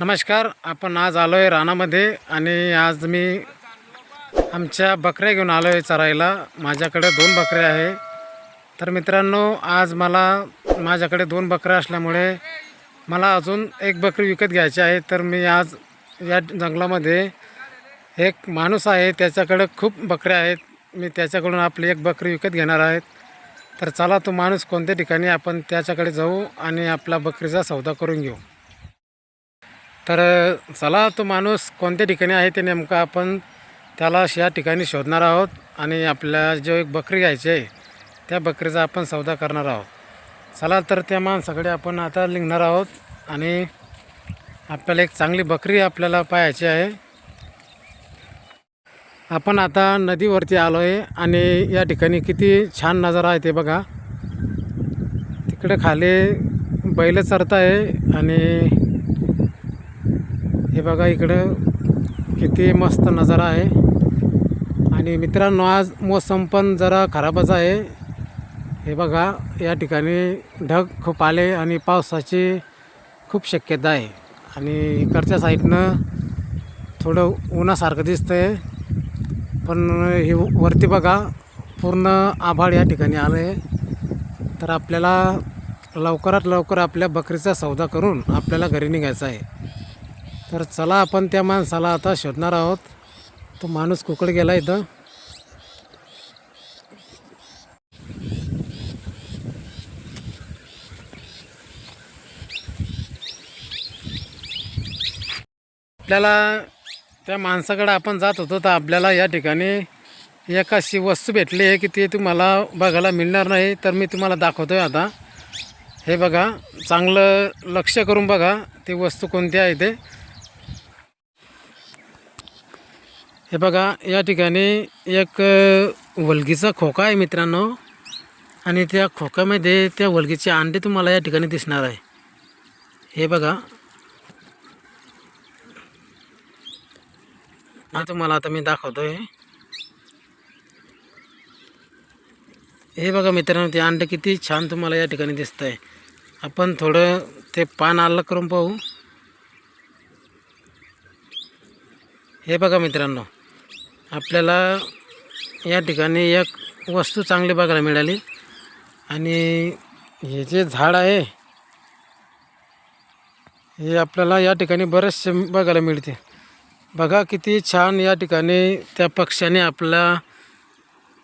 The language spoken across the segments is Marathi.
नमस्कार आपण आज आलो आहे रानामध्ये आणि आज मी आमच्या बकऱ्या घेऊन आलो आहे चरायला. माझ्याकडे दोन बकऱ्या आहे. तर मित्रांनो आज मला माझ्याकडे दोन बकऱ्या असल्यामुळे मला अजून एक बकरी विकत घ्यायची आहे. तर मी आज या जंगलामध्ये एक माणूस आहे. त्याच्याकडे खूप बकऱ्या आहेत. मी त्याच्याकडून आपली एक बकरी विकत घेणार आहेत तर चला तो माणूस कोणत्या ठिकाणी आपण त्याच्याकडे जाऊ आणि आपला बकरीचा सौदा करून घेऊ. तर चला तो माणूस कोणत्या ठिकाणी आहे ते नेमकं आपण त्याला या ठिकाणी शोधणार आहोत आणि आपल्या जो एक बकरी घ्यायची आहे त्या बकरीचा आपण सौदा करणार आहोत. चला तर त्या माणसाकडे आपण आता निघणार आहोत आणि आपल्याला एक चांगली बकरी आपल्याला पाहायची आहे. आपण आता नदीवरती आलो आहे आणि या ठिकाणी किती छान नजारा आहे ते बघा. तिकडे खाली बैल चरत आहे आणि हे बघा इकडं किती मस्त नजारा आहे. आणि मित्रांनो आज मोसम पण जरा खराबच आहे. हे बघा या ठिकाणी ढग खूप आले आणि पावसाची खूप शक्यता आहे. आणि इकडच्या साईडनं थोडं उन्हासारखं दिसतं आहे पण हे वरती बघा पूर्ण आभाळ या ठिकाणी आलं आहे तर आपल्याला लवकरात लवकर आपल्या बकरीचा सौदा करून आपल्याला घरी निघायचं आहे. तर चला आपण त्या माणसाला आता शोधणार आहोत. तो माणूस कुकड गेला इथं. आपल्याला त्या माणसाकडे आपण जात होतो तर आपल्याला या ठिकाणी एक अशी वस्तू भेटली आहे की ती तुम्हाला बघायला मिळणार नाही तर मी तुम्हाला दाखवतो आहे आता. हे बघा चांगलं लक्ष करून बघा ती वस्तू कोणती आहे ते. हे बघा या ठिकाणी एक वलगीचा खोका आहे मित्रांनो. आणि त्या खोक्यामध्ये त्या वलगीचे अंडे तुम्हाला या ठिकाणी दिसणार आहे. हे बघा. हा तुम्हाला आता मी दाखवतोय. हे बघा मित्रांनो ते अंडे किती छान तुम्हाला या ठिकाणी दिसत आहे आपण थोडं ते पान आलं करून पाहू. हे बघा मित्रांनो. आपल्याला या ठिकाणी एक वस्तू चांगली बघायला मिळाली. आणि हे जे झाड आहे हे आपल्याला या ठिकाणी बरेचसे बघायला मिळते. बघा किती छान या ठिकाणी त्या पक्ष्याने आपल्या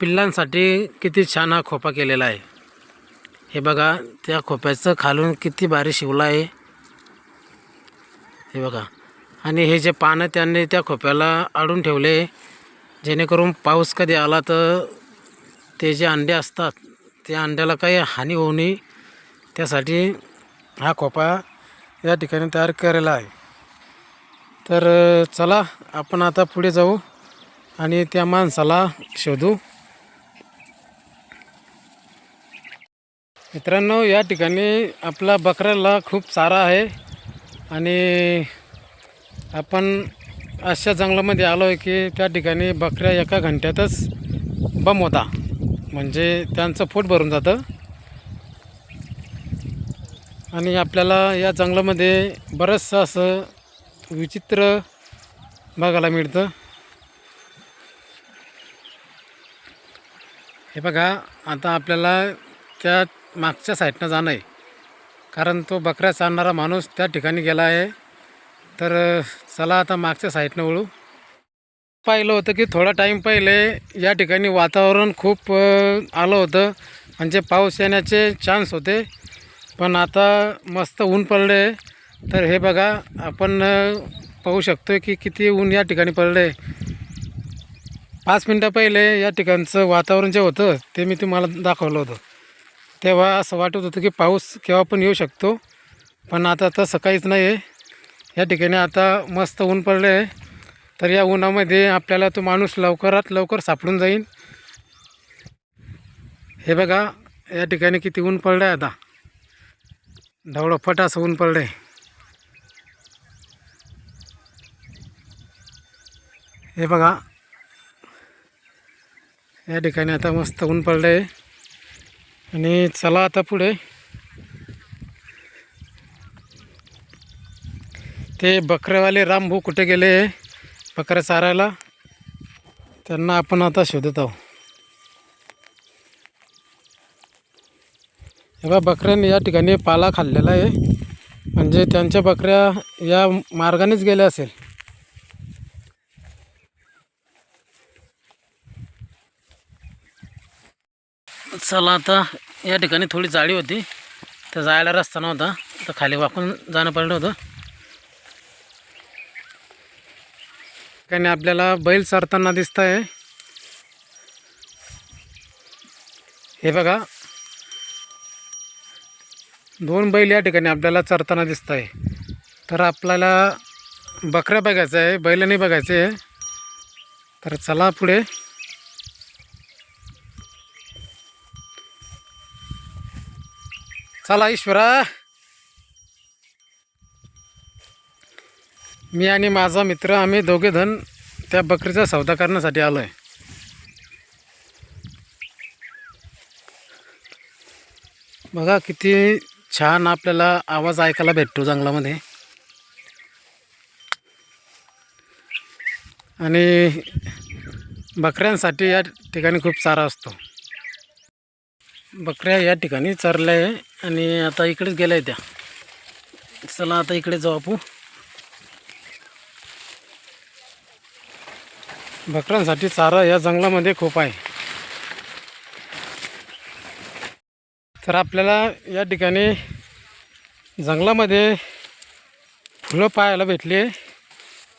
पिल्लांसाठी किती छान हा खोपा केलेला आहे. हे बघा त्या खोप्याचं खालून किती भारी शिवलं आहे. हे बघा. आणि हे जे पानं त्यांनी त्या खोप्याला आडून ठेवले जेणेकरून पाऊस कधी आला तर ते जे अंडे असतात त्या अंड्याला काही हानी होऊ नये. त्यासाठी हा खोपा या ठिकाणी तयार केलेला आहे. तर चला आपण आता पुढे जाऊ आणि त्या माणसाला शोधू. मित्रांनो या ठिकाणी आपला बकऱ्याला खूप चारा आहे आणि आपण अशा जंगलामध्ये आलो आहे की त्या ठिकाणी बकऱ्या एका घंट्यातच बम होता म्हणजे त्यांचं पोट भरून जातं. आणि आपल्याला या जंगलामध्ये बरंचसं असं विचित्र बघायला मिळतं. हे बघा आता आपल्याला त्या मागच्या साईडनं जाणं आहे. कारण तो बकऱ्या चालणारा माणूस त्या ठिकाणी गेला आहे. तर चला आता मागच्या साईडनं वळू. पाहिलं होतं की थोडा टाईम पहिले या ठिकाणी वातावरण खूप आलं होतं. म्हणजे पाऊस येण्याचे चान्स होते. पण आता मस्त ऊन पडले. तर हे बघा आपण पाहू शकतो की किती ऊन या ठिकाणी पडले. पाच मिनटं पहिले या ठिकाणचं वातावरण जे होतं ते मी तुम्हाला दाखवलं होतं. तेव्हा असं वाटत होतं की पाऊस केव्हा पण येऊ शकतो. पण आता तसं काहीच नाही आहे या ठिकाणी आता मस्त ऊन पडले आहे तर या उन्हामध्ये आपल्याला तो माणूस लवकरात लवकर सापडून जाईल हे बघा या ठिकाणी किती ऊन पडलं आहे आता. ढवळं असं ऊन पडलं आहे हे बघा या ठिकाणी आता मस्त ऊन पडलं आहे आणि चला आता पुढे. ते बकरेवाले रामभाऊ कुठे गेले? बकऱ्या चारायला. त्यांना आपण आता शोधत आहोत. हे बकऱ्यांनी या ठिकाणी पाला खाल्लेला आहे. म्हणजे त्यांच्या बकऱ्या या मार्गानेच गेल्या असेल. चला आता या ठिकाणी थोडी जाळी होती. तर जायला रस्ता नव्हता. तर खाली वाकून जाणं पडलं होतं. ठिकाणी आपल्याला बैल चरताना दिसत आहे हे बघा. दोन बैल या ठिकाणी आपल्याला चरताना दिसत आहे तर आपल्याला बकऱ्या बघायचं आहे बैल नाही बघायचे आहे. तर चला पुढे. चला ईश्वरा. मी आणि माझा मित्र आम्ही दोघे धन त्या बकरीचा सौदा करण्यासाठी आलो आहे बघा किती छान आपल्याला आवाज ऐकायला भेटतो जंगलामध्ये. आणि बकऱ्यांसाठी या ठिकाणी खूप चारा असतो. बकऱ्या या ठिकाणी चरल्या आहे आणि आता इकडेच गेल्या आहे त्या. चला आता इकडे जाऊ आपण. बकऱ्यांसाठी चारा या जंगलामध्ये खूप आहे. तर आपल्याला या ठिकाणी जंगलामध्ये फुलं पाहायला भेटली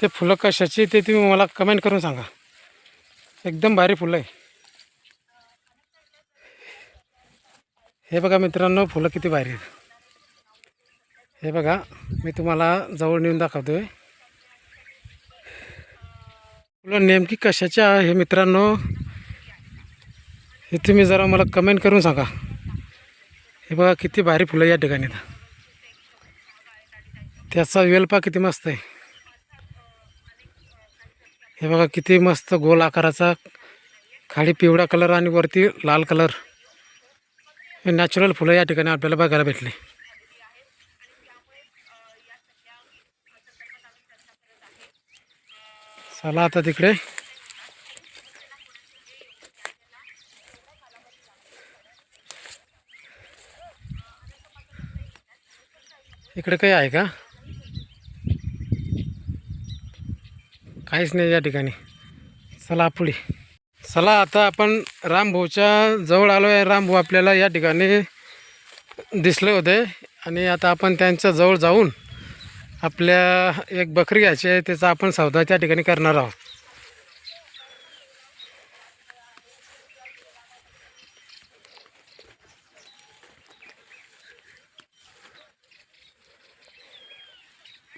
ते फुलं कशाची ते तुम्ही मला कमेंट करून सांगा. एकदम भारी फुलं आहे. हे बघा मित्रांनो फुलं किती भारी आहेत. हे बघा मी तुम्हाला जवळ नेऊन दाखवतो आहे फुलं नेमकी कशाची आहे हे मित्रांनो? हे तुम्ही जरा मला कमेंट करून सांगा. हे बघा किती भारी फुलं या ठिकाणी त्याचा वेलपा किती मस्त आहे. हे बघा किती मस्त गोल आकाराचा खाली पिवळा कलर आणि वरती लाल कलर. हे नॅचरल फुलं या ठिकाणी आपल्याला बघायला भेटले. चला आता तिकडे. इकडे काही आहे का? काहीच नाही या ठिकाणी. चला पुढे. चला आता आपण रामभाऊच्या जवळ आलो आहे रामभाऊ आपल्याला या ठिकाणी दिसले होते. आणि आता आपण त्यांच्या जवळ जाऊन आपल्या एक बकरी घ्यायची आहे त्याचा आपण सौदा त्या ठिकाणी करणार आहोत.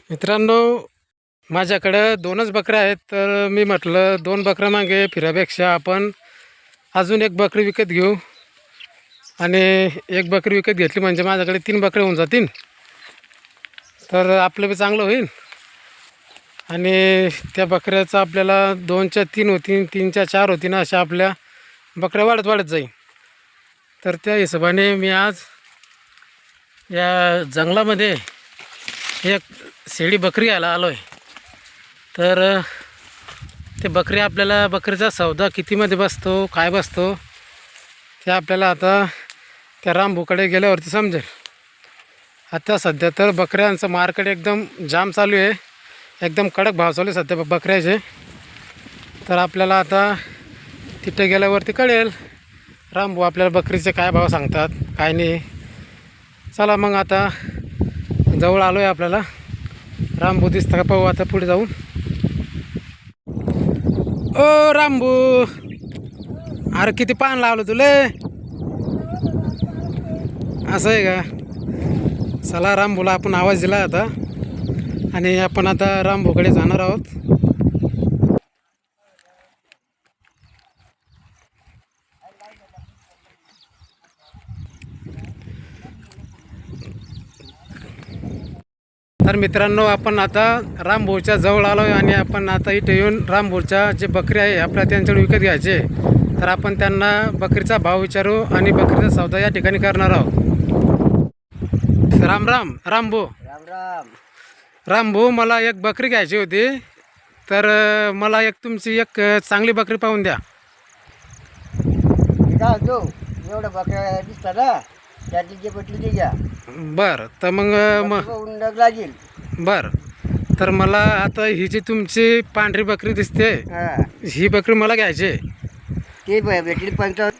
मित्रांनो माझ्याकडं दोनच बकऱ्या आहेत तर मी म्हटलं दोन बकऱ्या मागे फिरापेक्षा आपण अजून एक बकरी विकत घेऊ. आणि एक बकरी विकत घेतली म्हणजे माझ्याकडे तीन बकरे होऊन जातील. तर आपलं बी चांगलं होईल. आणि त्या बकऱ्याचं आपल्याला दोनच्या तीन होतीन तीनच्या चार होतीन अशा आपल्या बकऱ्या वाढत वाढत जाईल. तर त्या हिशोबाने मी आज या जंगलामध्ये एक शेळी बकरी आला आलो आहे तर ते बकरी आपल्याला बकरीचा सौदा कितीमध्ये बसतो काय बसतो ते आपल्याला आता त्या रामभूकडे गेल्यावरती समजेल. आता सध्या तर बकऱ्यांचं मार्केट एकदम जाम चालू आहे. एकदम कडक भाव चालू आहे सध्या बकऱ्याचे. तर आपल्याला आता तिथे गेल्यावरती कळेल. रामभाऊ आपल्याला बकरीचे काय भाव सांगतात काय नाही. चला मग आता जवळ आलो आहे आपल्याला. रामभू दिसतं का पाहू आता पुढे जाऊन. ओ रामभू अरे किती पान लावलं तुले. असं आहे का? चला रामभोला आपण आवाज दिला आता. आणि आपण आता रामभूकडे जाणार आहोत. तर मित्रांनो आपण आता रामभोच्या जवळ आलो आहे आणि आपण आता इथे येऊन रामभोरच्या जे बकरी आहे आपल्या त्यांच्याकडे विकत घ्यायचे. तर आपण त्यांना बकरीचा भाव विचारू आणि बकरीचा सौदा या ठिकाणी करणार आहोत. राम राम रामभो राम राम. रामभाऊ मला एक बकरी घ्यायची होती. तर मला एक तुमची एक चांगली बकरी पाहून द्या. म्हणतो एवढं बकऱ्या दिसतात ना त्यातली जे पटली ते घ्या. बरं तर मग अ, म उंडक लागेल. बरं. तर मला आता ही जी तुमची पांढरी बकरी दिसते हा. ही बकरी मला घ्यायची आहे. ते भेटली पंचावन्न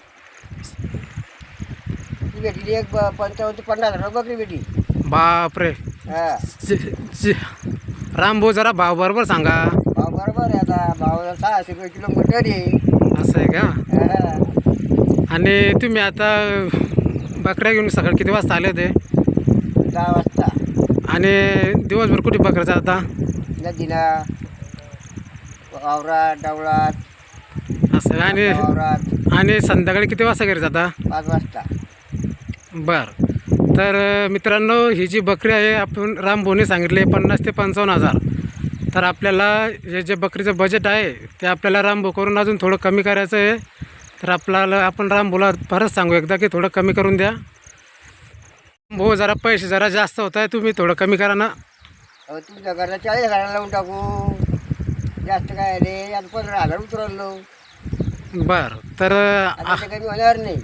भेटली एक पंचावन्न ते पन्नास हजार बकरी भेटी बापरे. हा. जी- रामभाऊ जरा भाव बरोबर सांगा. भाव बरोबर आहे आता. भाव सहाशे रुपये किलो मटर आहे. असं आहे का? हा. आणि तुम्ही आता बकऱ्या घेऊन सकाळी किती वाजता आले होते? दहा वाजता. आणि दिवसभर कुठे बकऱ्या जाता नदीला वावरात डावळात. असं आहे. आणि वावरात. आणि संध्याकाळी किती वाजता घरी जाता? पाच वाजता. बर. तर मित्रांनो ही जी बकरी आहे आपण रामभोने सांगितले पन्नास ते पंचावन्न हजार. तर आपल्याला हे जे बकरीचं बजेट आहे ते आपल्याला रामभो करून अजून थोडं कमी करायचं आहे. तर आपल्याला आपण रामभोला परत सांगू एकदा की थोडं कमी करून द्या. भाऊ जरा पैसे जरा जास्त होत आहे तुम्ही थोडं कमी करा ना. अहो तुमच्या घरला चाळीस हजाराला लावून टाकू. जास्त काय रे आता पंधरा हजार उतरवलो बर. तर ते कमी होणार नाही.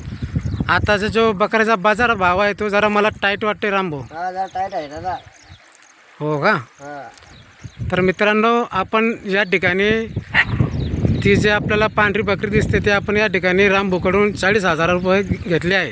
आताचा जो बकऱ्याचा बाजार भाव आहे तो जरा मला टाईट वाटते रामभाऊ. हा जरा टाईट आहे दादा. हो का? हा. तर मित्रांनो आपण या ठिकाणी ती जे आपल्याला पांढरी बकरी दिसते ते आपण या ठिकाणी रामभूकडून चाळीस हजार रुपये घेतले आहे.